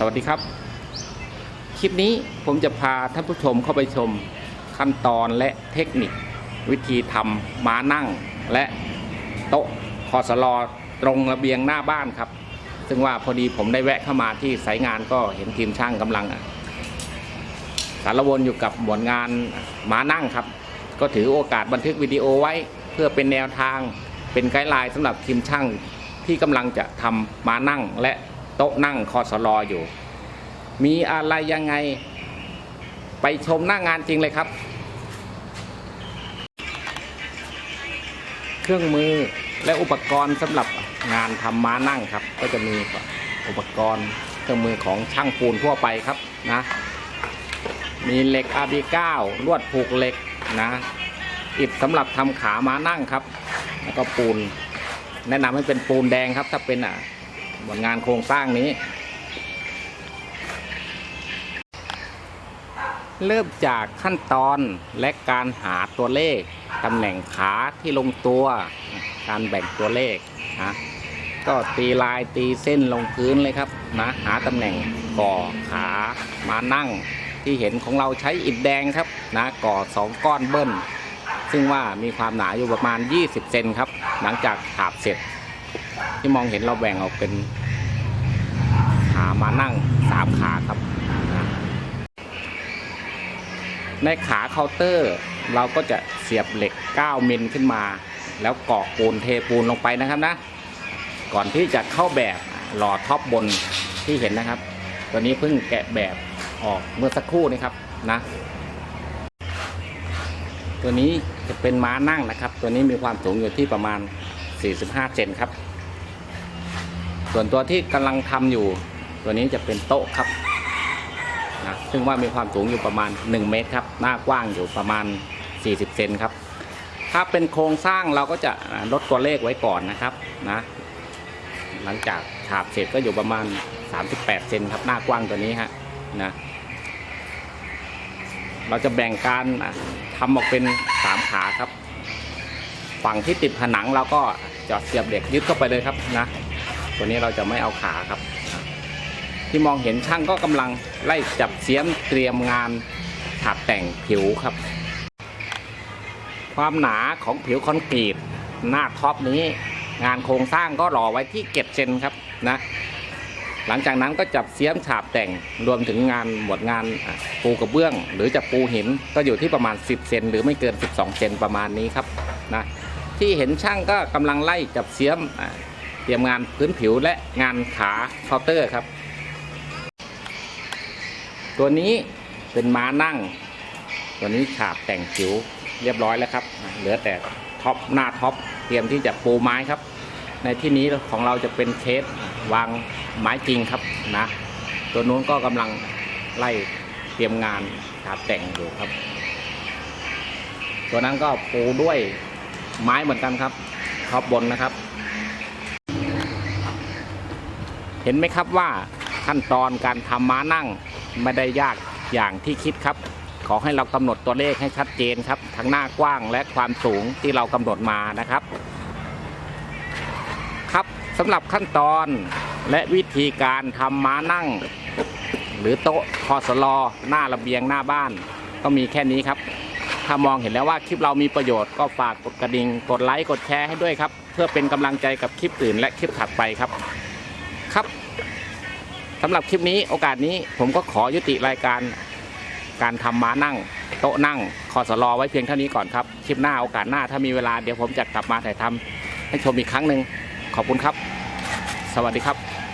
สวัสดีครับ คลิปนี้ผมจะพาท่านผู้ชมเข้าไปชมขั้นตอนและเทคนิค วิธีทำม้านั่ง และโต๊ะคอสลอตรงระเบียงหน้าบ้านครับ ซึ่งว่าพอดีผมได้แวะเข้ามาที่สายงานก็เห็นทีมช่างกำลัง สารวนอยู่กับหมวดงานม้านั่งครับ ก็ถือโอกาสบันทึกวิดีโอไว้เพื่อเป็นแนวทางเป็นไกด์ไลน์สำหรับทีมช่างที่กำลังจะทำม้านั่งและ โต๊ะนั่งคอสลออยู่ มีอะไรยังไง ไปชมหน้างานจริงเลยครับ เครื่องมือและอุปกรณ์สำหรับงานทำม้านั่งครับ ก็จะมีอุปกรณ์เครื่องมือของช่างปูนทั่วไปครับนะ มีเหล็ก RB9 ลวดผูกเหล็กนะอิฐสำหรับทำขาม้านั่งครับ แล้วก็ปูน แนะนำให้เป็นปูนแดงครับ ถ้าเป็นอะ บนงานโครงสร้างนี้ เริ่มจากขั้นตอนและการหาตัวเลขตำแหน่งขาที่ลงตัว การแบ่งตัวเลขนะก็ตีลายตีเส้นลงพื้นเลยครับนะหาตำแหน่งก่อขามานั่งที่เห็นของเราใช้อิฐแดงครับนะก่อสองก้อนเบิ้ลซึ่งว่ามีความหนาอยู่ประมาณ 20 เซนครับ หลังจากถาบเสร็จ ที่มองเห็นเราแบ่งออกเป็นขามานั่ง3ขาครับ ในขาเคาน์เตอร์เราก็จะเสียบเหล็ก 9 มิลขึ้นมา แล้วกอกปูนเทปูนลงไปนะครับนะ ก่อนที่จะเข้าแบบหล่อท็อปบนที่เห็นนะครับ ตัวนี้เพิ่งแกะแบบออกเมื่อสักครู่นี้ครับนะ ตัวนี้จะเป็นม้านั่งนะครับ ตัวนี้มีความสูงอยู่ที่ประมาณ 45 เซนครับ ส่วนตัวที่กำลังทำอยู่ ตัวนี้จะเป็นโต๊ะครับนะซึ่งว่ามีความสูงอยู่ประมาณ 1 เมตรครับ หน้ากว้างอยู่ประมาณ 40 เซนครับ ถ้าเป็นโครงสร้างเราก็จะลดตัวเลขไว้ก่อนนะครับนะหลังจากฉาบเสร็จก็อยู่ประมาณ 38 เซนครับ หน้ากว้างตัวนี้ฮะนะเราจะแบ่งการทำออกเป็นสามขาครับ ฝั่งที่ติดผนังเราก็จอดเสียบเหล็กยึดเข้าไปเลยครับนะ ตัวนี้เราจะไม่เอาขาครับ ที่มองเห็นช่างก็กำลังไล่จับเสียมเตรียมงานฉาบแต่งผิวครับ ความหนาของผิวคอนกรีตหน้าท็อปนี้ งานโครงสร้างก็รอไว้ที่เก็บเซนครับนะหลังจากนั้นก็จับเสียมฉาบแต่งรวมถึงงานหมวดงานปูกระเบื้อง หรือจะปูหินก็อยู่ที่ประมาณ 10 เซนหรือไม่เกิน 12 เซนประมาณนี้ครับนะที่เห็นช่างก็กำลังไล่จับเสียม เตรียมงานพื้นผิวและงานขาเคาน์เตอร์ครับ ตัวนี้เป็นม้านั่ง ตัวนี้ฉาบแต่งผิวเรียบร้อยแล้วครับ เหลือแต่ท็อปหน้าท็อปเตรียมที่จะปูไม้ครับ ในที่นี้ของเราจะเป็นเคสวางไม้จริงครับนะ ตัวนู้นก็กำลังไล่เตรียมงานฉาบแต่งอยู่ครับ ตัวนั้นก็ปูด้วยไม้เหมือนกันครับท็อปบนนะครับ เห็นไหมครับว่าขั้นตอนการทำม้านั่งไม่ได้ยากอย่างที่คิดครับ ขอให้เรากำหนดตัวเลขให้ชัดเจนครับ ทั้งหน้ากว้างและความสูงที่เรากำหนดมานะครับ ครับสำหรับขั้นตอนและวิธีการทำม้านั่ง หรือโต๊ะคอสลอหน้าระเบียงหน้าบ้าน ก็มีแค่นี้ครับ ถ้ามองเห็นแล้วว่าคลิปเรามีประโยชน์ก็ฝากกดกระดิ่งกดไลค์กดแชร์ให้ด้วยครับ เพื่อเป็นกำลังใจกับคลิปอื่นและคลิปถัดไปครับ ครับสำหรับคลิปนี้โอกาสนี้ผมก็ขอยุติรายการการทำม้านั่ง โต๊ะนั่งคอสลอไว้เพียงเท่านี้ก่อนครับคลิปหน้าโอกาสหน้าถ้ามีเวลาเดี๋ยวผมจะกลับมาถ่ายทำให้ชมอีกครั้งหนึ่งขอบคุณครับ สวัสดีครับ